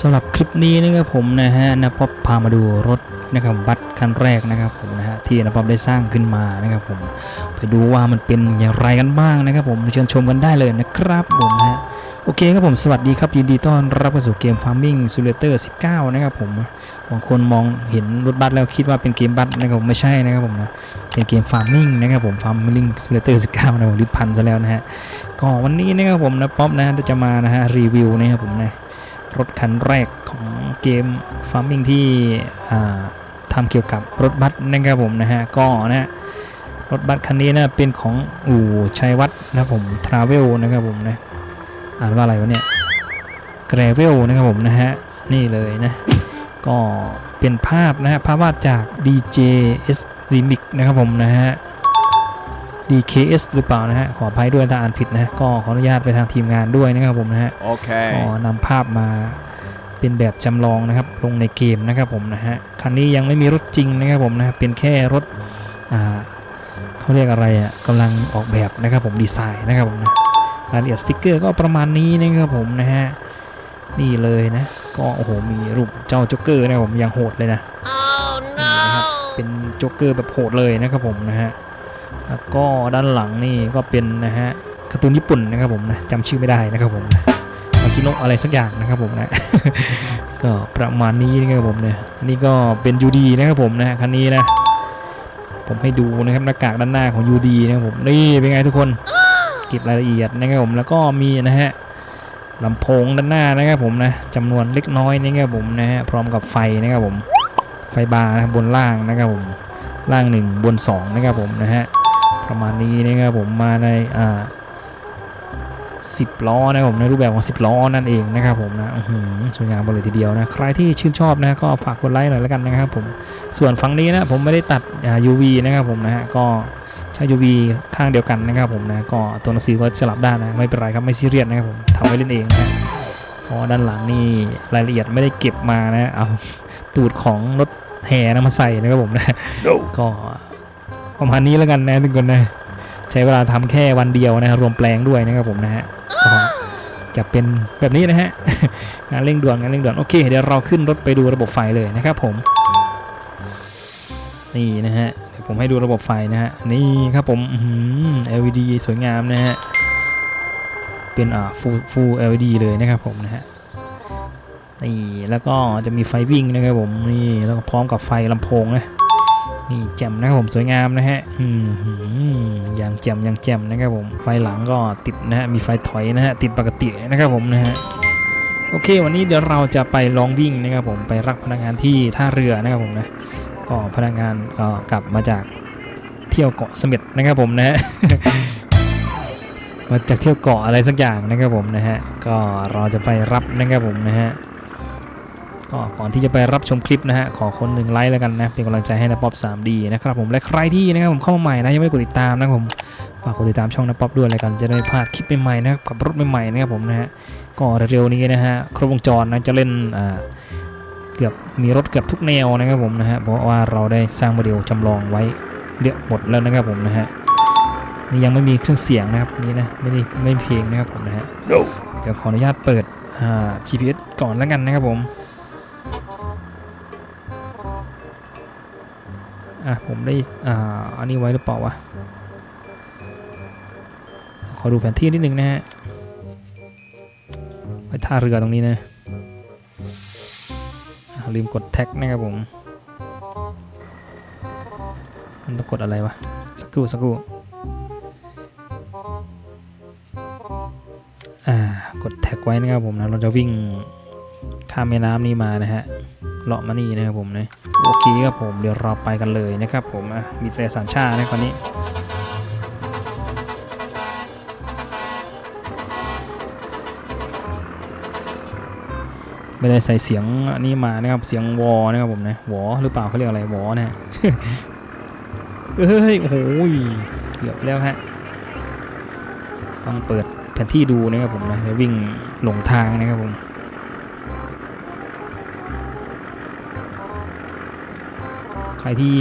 สำหรับคลิปนี้นะครับผมนะฮะนะป๊อปพามาดูรถนะครับบัสคันแรกนะครับผมนะฮะที่นะป๊อปได้สร้างขึ้นมานะครับผมไปดูว่ามันเป็นอย่างไรกันบ้างนะครับผมเชิญชมกันได้เลยนะครับผมนะฮะโอเคครับผมสวัสดีครับยินดีต้อนรับเข้าสู่เกม Farming Simulator 19 นะครับผมบางคนมองเห็นรถบัสแล้วคิดว่าเป็นเกมบัสนะครับผมไม่ใช่นะครับผมนะเป็นเกม Farming นะครับผม Farming Simulator 19 นะผมริบพันซะแล้วนะฮะก็วันนี้นะครับผมนะป๊อปนะจะมานะฮะรีวิวนะครับผมนะ รถคันแรกของเกม Farming ที่ทำเกี่ยวกับรถบัสนะครับผมนะฮะก็นะรถบัสคันนี้นะเป็นของอู่ชัยวัฒน์นะผมทราเวลนะครับผมนะอ่านว่าอะไรวะเนี่ย g r a v e l นะครับผมนะฮะนี่เลยนะก็เป็นภาพนะฮะภาพวาดจาก DJS Remix นะครับผมนะฮะ DKS หรือเปล่านะฮะขออภัยด้วยถ้าอ่านผิดนะฮะก็ขออนุญาตไปทางทีมงานด้วยนะครับผมนะฮะก็ Okay. นำภาพมาเป็นแบบจำลองนะครับลงในเกมนะครับผมนะฮะคันนี้ยังไม่มีรถจริงนะครับผมนะฮะเป็นแค่รถอ่าเขาเรียกอะไรอะกำลังออกแบบนะครับผมดีไซน์นะครับผมนะรายละเอียดสติกเกอร์ก็ประมาณนี้นะครับผมนะฮะนี่เลยนะ ก็โอ้โหมีรูปเจ้าโจ๊กเกอร์นะครับผมยังโหดเลยนะ Oh นี่นะครับเป็นโจ๊กเกอร์แบบโหดเลยนะครับผมนะฮะ แล้วก็ด้านหลังนี่ก็เป็นนะฮะการ์ตูนญี่ปุ่นนะครับผมนะจำชื่อไม่ได้นะครับผมนะอากิโนะอะไรสักอย่างนะครับผมนะ ก็ประมาณนี้นะครับผมเนี่ยนี่ก็เป็น UD นะครับผมนะคันนี้นะ ผมให้ดูนะครับหน้ากากด้านหน้าของ UD นะครับผมนี่เป็นไงทุกคนเก็บรายละเอียดนะครับผมแล้วก็มีนะฮะลำโพงด้านหน้านะครับผมนะจำนวนเล็กน้อยนะครับผมนะฮะพร้อมกับไฟนะครับผมไฟบาร์นะบบนล่างนะครับผมล่างหนึ่งบนสองนะครับผมนะฮะ ประมาณนี้นะครับผมมาในอ่าสิบล้อนะครับผมในรูปแบบของ 10 ล้อนั่นเองนะครับผมนะอื้อหือสวยงามเลยทีเดียวนะใครที่ชื่นชอบนะก็ฝากกดไลค์หน่อยแล้วกันนะครับผมส่วนฝั่งนี้นะผมไม่ได้ตัดอ่า UV นะครับผมนะฮะก็ใช้ UV ข้างเดียวกันนะครับผมนะก็ตัวหนังสือก็สลับด้านนะไม่เป็นไรครับไม่ซีเรียสนะครับผมทำไว้เล่นเองนะเพราะว่าด้านหลังนี่รายละเอียดไม่ได้เก็บมานะเอาตูดของรถแห่นะมาใส่นะครับผมนะก็ ประมาณนี้แล้วกันนะทุกคนนะใช้เวลาทำแค่วันเดียวนะรวมแปลงด้วยนะครับผมนะฮะจะเป็นแบบนี้นะฮะงานเร่งด่วนงานเร่งด่วนโอเค เดี๋ยวเราขึ้นรถไปดูระบบไฟเลยนะครับผมนี่นะฮะเดี๋ยวผมให้ดูระบบไฟนะฮะนี่ครับผมอื้อหือ LED สวยงามนะฮะเป็นอ่า full full LED เลยนะครับผมนะฮะนี่แล้วก็จะมีไฟวิ่งนะครับผมนี่แล้วก็พร้อมกับไฟลำโพงนะ นี่แจ่มนะครับผมสวยงามนะฮะอืมอย่างแจ่มอย่างแจ่มนะครับผมไฟหลังก็ติดนะฮะมีไฟถอยนะฮะติดปกตินะครับผมนะฮะโอเค วันนี้เดี๋ยวเราจะไปลองวิ่งนะครับผมไปรับพนักงานที่ท่าเรือนะครับผมนะก็พนักงานก็กลับมาจากเที่ยวเกาะเสม็ดนะครับผมนะฮะมาจากเที่ยวเกาะอะไรสักอย่างนะครับผมนะฮะก็เราจะไปรับนะครับผมนะฮะ ก็ก่อนที่จะไปรับชมคลิปนะฮะ ขอคนหนึ่งไลค์แล้วกันนะ เป็นกำลังใจให้นะป๊อป 3D นะครับผม และใครที่นะครับผมเข้ามาใหม่นะ ยังไม่กดติดตามนะครับผม ฝากกดติดตามช่องนะป๊อปด้วยแล้วกัน จะได้ไม่พลาดคลิปใหม่ๆนะครับกับรถใหม่ๆนะครับผมนะฮะ ก็เร็วๆนี้นะฮะ ครบวงจรนะ จะเล่นอ่าเกือบมีรถเกือบทุกแนวนะครับผมนะฮะ เพราะว่าเราได้สร้างโมเดลจำลองไว้เรียบหมดแล้วนะครับผมนะฮะนี่ยังไม่มีเครื่องเสียงนะครับนี่นะไม่ได้ไม่มีเพลงนะครับผมนะฮะ No. เดี๋ยวขออนุญาตเปิดอ่า GPS ก่อนแล้วกันนะครับผม อะผมได้อ่าอันนี้ไว้หรือเปล่าวะขอดูแผนที่นิดนึงนะฮะไปท่าเรือตรงนี้นะลืมกดแท็กนะครับผม มันต้องกดอะไรวะ สักครู่สักครู่อ่ากดแท็กไว้นะครับผมนะ เราจะวิ่งข้ามแม่น้ำนี้มานะฮะเลาะมานี่นะครับผมนะ โอเคครับผมเดี๋ยวเราไปกันเลยนะครับผมอะมีแต่สามชานะคนนี้ไม่ได้ใส่เสียงอันนี้มานะครับเสียงวอนะครับผมนะวอหรือเปล่าเขาเรียกอะไรวอนะฮะเฮ้ยโอ้โหเกือบแล้วฮะต้องเปิดแผนที่ดูนะครับผมนะวิ่งหลงทางนะครับผม รที่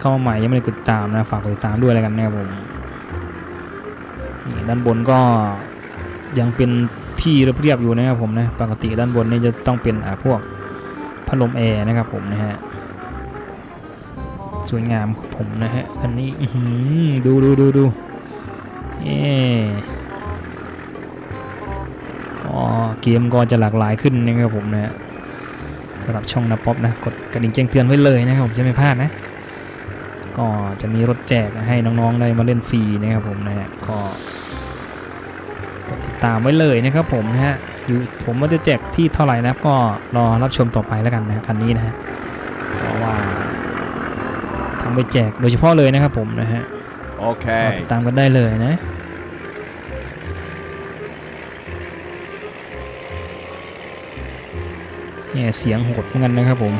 เข้ามาใหม่ยังไม่ได้กดติดตามนะฝากกดติดตามด้วยแล้วกันนะครับผมนี่ด้านบนก็ยังเป็นที่เรียบๆอยู่นะครับผมนะปกติด้านบนนี่จะต้องเป็นอ่าพวกพัดลมแอร์นะครับผมนะฮะสวยงามของผมนะฮะคันนี้ดูดูดูดูเอ๊ก็เกมก็จะหลากหลายขึ้นนะครับผมนะฮะ สำหรับช่องนาป๊อปนะกดกระดิ่งแจ้งเตือนไว้เลยนะครับผมจะไม่พลาดนะ ก็จะมีรถแจกให้น้องๆได้มาเล่นฟรีนะครับผมนะฮะก็กดติดตามไว้เลยนะครับผมนะฮะอยู่ผมว่าจะแจกที่เท่าไหร่นะครับก็รอรับชมต่อไปแล้วกันนะคันนี้นะฮะเพราะว่าทำไปแจกโดยเฉพาะเลยนะครับผมนะฮะก็ Okay. ติดตามกันได้เลยนะ เนี่ยเสียงโหดเหมือนกันนะครับผม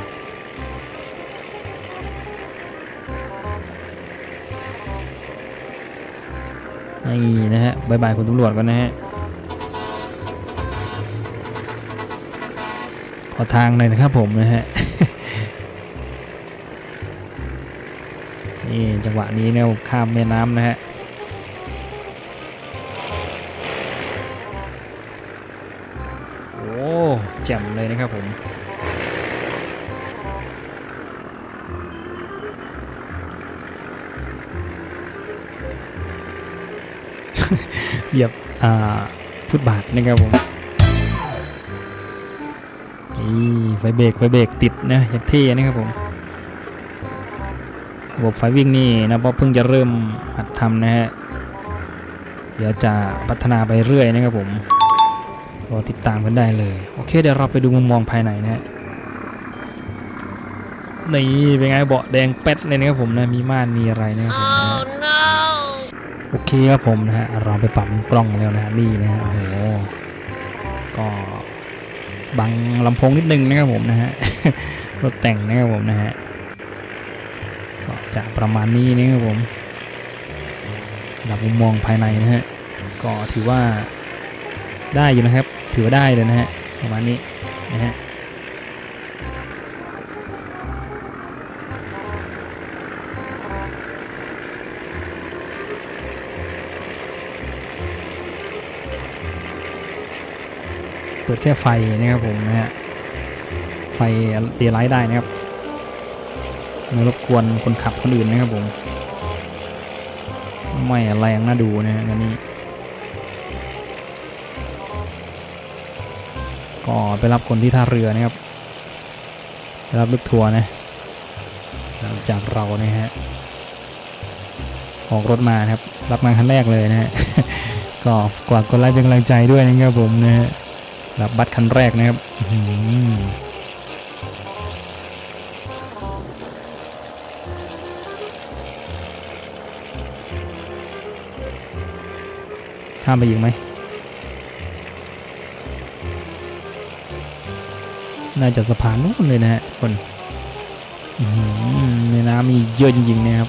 นี่นะฮะบายบายคุณตำรวจก่อนนะฮะ ขอทางหน่อยนะครับผมนะฮะ นี่จังหวะนี้เนี่ยข้ามแม่น้ำนะฮะ แจ่มเลยนะครับผมเหยียบฟุตบาทนะครับผมนี่ไฟเบรกไฟเบรกติดนะอย่างเท่นะครับผมระบบไฟวิ่งนี่นะเพราะเพิ่งจะเริ่มหัดทำนะฮะเดี๋ยวจะพัฒนาไปเรื่อยนะครับผม รอติดตามกันได้เลย โอเค เดี๋ยวเราไปดูมุมมองภายในนะฮะนี่เป็นไงเบาะแดงเป็ดเลยนะครับผมนะมีม่านมีอะไรนะครับผมนะโอเคครับผมนะฮะเราไปปรับกล้องแล้วนะฮะนี่นะฮะโอ้โหก็บังลำโพงนิดนึงนะครับผมนะฮะรถแต่งนะครับผมนะฮะก็จะประมาณนี้นะครับผมสำหรับมุมมองภายในนะฮะก็ถือว่าได้อยู่นะครับ ถือว่าได้เลยนะฮะประมาณนี้นะฮะเปิดแค่ไฟนะครับผมนะฮะไฟเดย์ไลท์ได้นะครับไม่รบกวนคนขับคนอื่นนะครับผม ไม่แรงน่าดูนะฮะอันนี้ ก็ไปรับคนที่ท่าเรือนะครับไปรับลูกทัวร์นะหลังจากเรานะฮะออกรถมานะครับ รับมาครั้งแรกเลยนะฮะก็กว่ากดไลค์เป็นกำลังใจด้วยนะครับผมนะฮะรับบัตรคันแรกนะครับข้ามไปอีกไหม น่าจะสะพานนู้นเลยนะฮะทุกคนในน้ำมีเยอะจริงๆนะครับ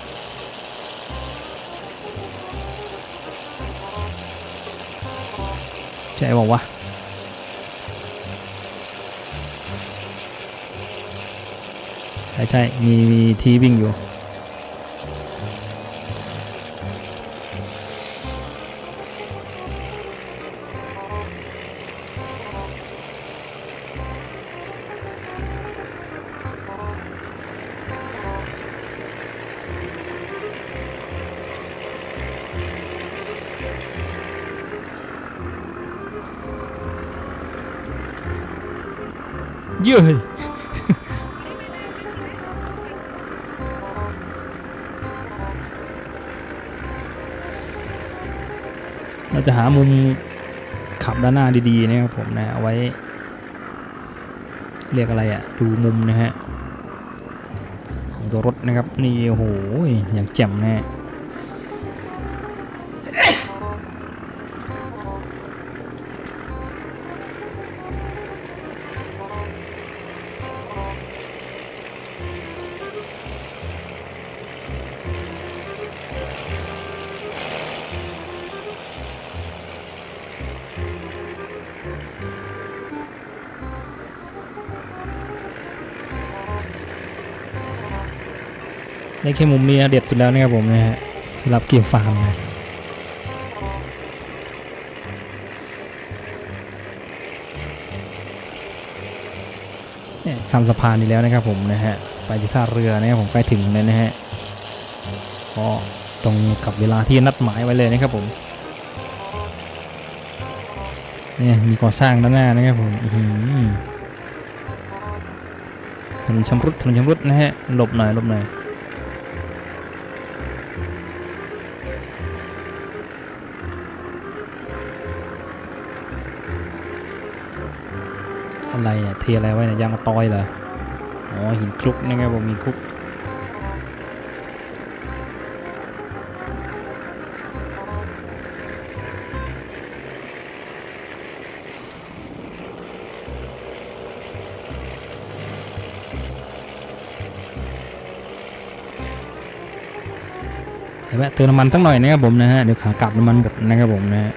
ใช่บอกว่าใช่ใช่มีมีทีวิ่งอยู่ เย้ยเราจะหามุมขับด้านหน้าดีๆนะครับผมนะเอาไว้ เรียกอะไรอะ่ะดูมุมนะฮะของตัวรถนะครับ นี่โอ้โหอย่างแจ่มแน่ ในแค่มุมนี้นเด็ดสุดแล้วนะครับผมนะฮะสำหรับเกมฟาร์มนะข้ามสะพานนี้แล้วนะครับผมนะฮะไปที่ท่าเรือนะครับผมใกล้ถึงแล้วนะฮะก็ตรงกับเวลาที่นัดหมายไว้เลยนะครับผมเนี่ยมีก่อสร้างด้านหน้านะครับผมถนนชำรุดถนนชำรุดนะฮะหลบหน่อยหลบหน่อย อะไรเนี่ยเทอะไรไว้เนี่ยยางมะตอยเหรออ๋อหินคลุกนะครับผมมีคลุกเดี๋ยวแวะเติมน้ำมันสักหน่อยนะครับผมนะฮะเดี๋ยวขากลับน้ำมันหมดนะครับผมนะฮะ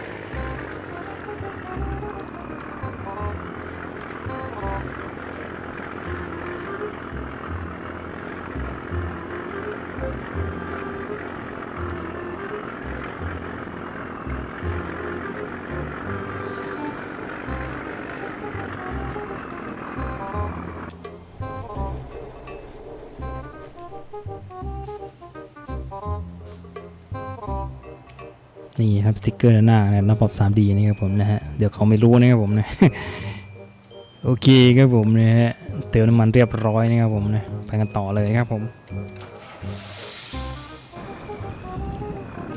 นี่ครับสติกเกอร์หน้านะครับระบบ 3D นี่ครับผมนะฮะเดี๋ยวเขาไม่รู้นะครับผมนะโอเคครับผมนะฮะเติมน้ำมันเรียบร้อยนะครับผมนะไปกันต่อเลยครับผม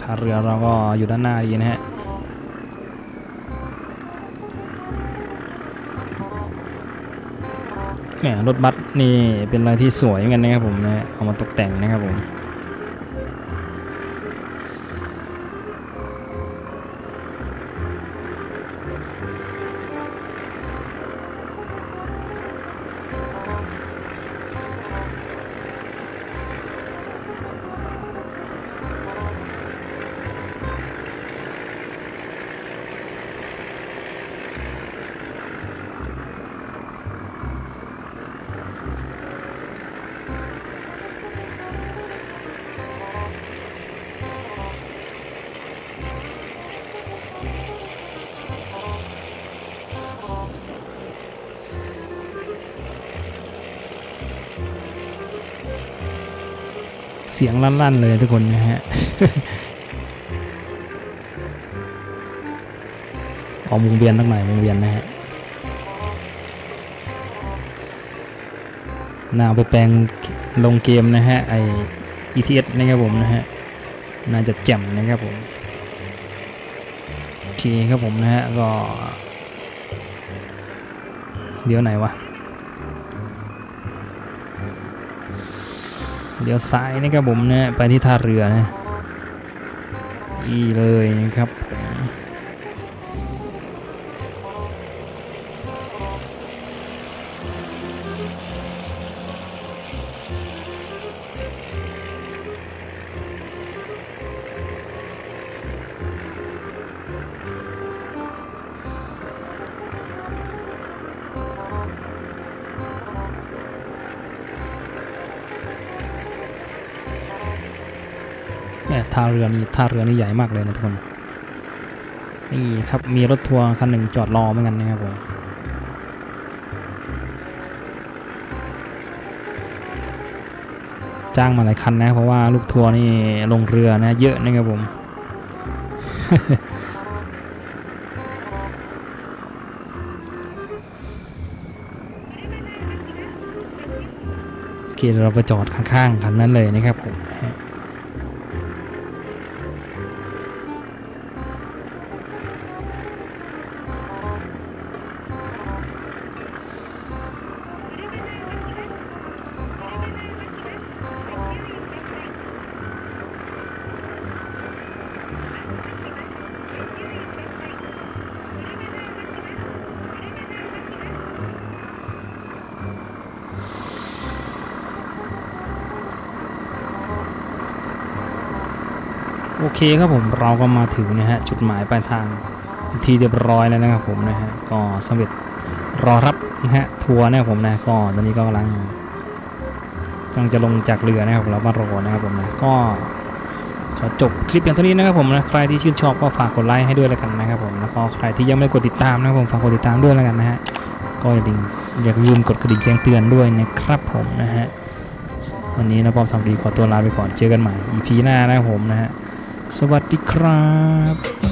ท่าเรือเราก็อยู่ด้านหน้าดีนะฮะแหมรถบัสนี่เป็นอะไรที่สวยเหมือนกันนะครับผมนะฮะเอามาตกแต่งนะครับผม สียงลั่นๆเลยทุกคนนะฮะเอาวงเวียนตั้งหน่อยวงเวียนนะฮะน่าเอาไปแปลงลงเกมนะฮะไอ ETS นะครับผมนะฮะน่าจะแจ่มนะครับผมโอเคครับผมนะฮะก็ เดี๋ยวไหนวะ เดี๋ยวซ้ายนะครับผมนะไปที่ท่าเรือนะอีเลยนะครับผม ท่าเรือนี่ท่าเรือนี่ใหญ่มากเลยนะทุกคนนี่ครับมีรถทัวร์คันหนึ่งจอดรอเหมือนกันนะครับผมจ้างมาหลายคันนะเพราะว่าลูกทัวร์นี่ลงเรือนะเยอะนะครับผมโอเคเดี๋ยวเราไปจอดข้างๆคันนั้นเลยนะครับผม เคครับผมเราก็มาถึงนะฮะจุดหมายปลายทางที่เรียบร้อยแล้วนะครับผมนะฮะก็สำเร็จรอรับนะฮะทัวร์นะครับผมนะก็ตอนนี้ก็กำลังกำลังจะลงจากเรือนะครับเรามารอนะครับผมนะก็ขอจบคลิปอย่างเท่านี้นะครับผมนะใครที่ชื่นชอบก็ฝากกดไลค์ให้ด้วยแล้วกันนะครับผมแล้วก็ใครที่ยังไม่กดติดตามนะครับผมฝากกดติดตามด้วยแล้วกันนะฮะก็อย่าลืมอย่าลืมกดกระดิ่งแจ้งเตือนด้วยนะครับผมนะฮะวันนี้นะปอมสามดีขอตัวลาไปก่อนเจอกันใหม่ EP หน้านะครับผมนะฮะ สวัสดีครับ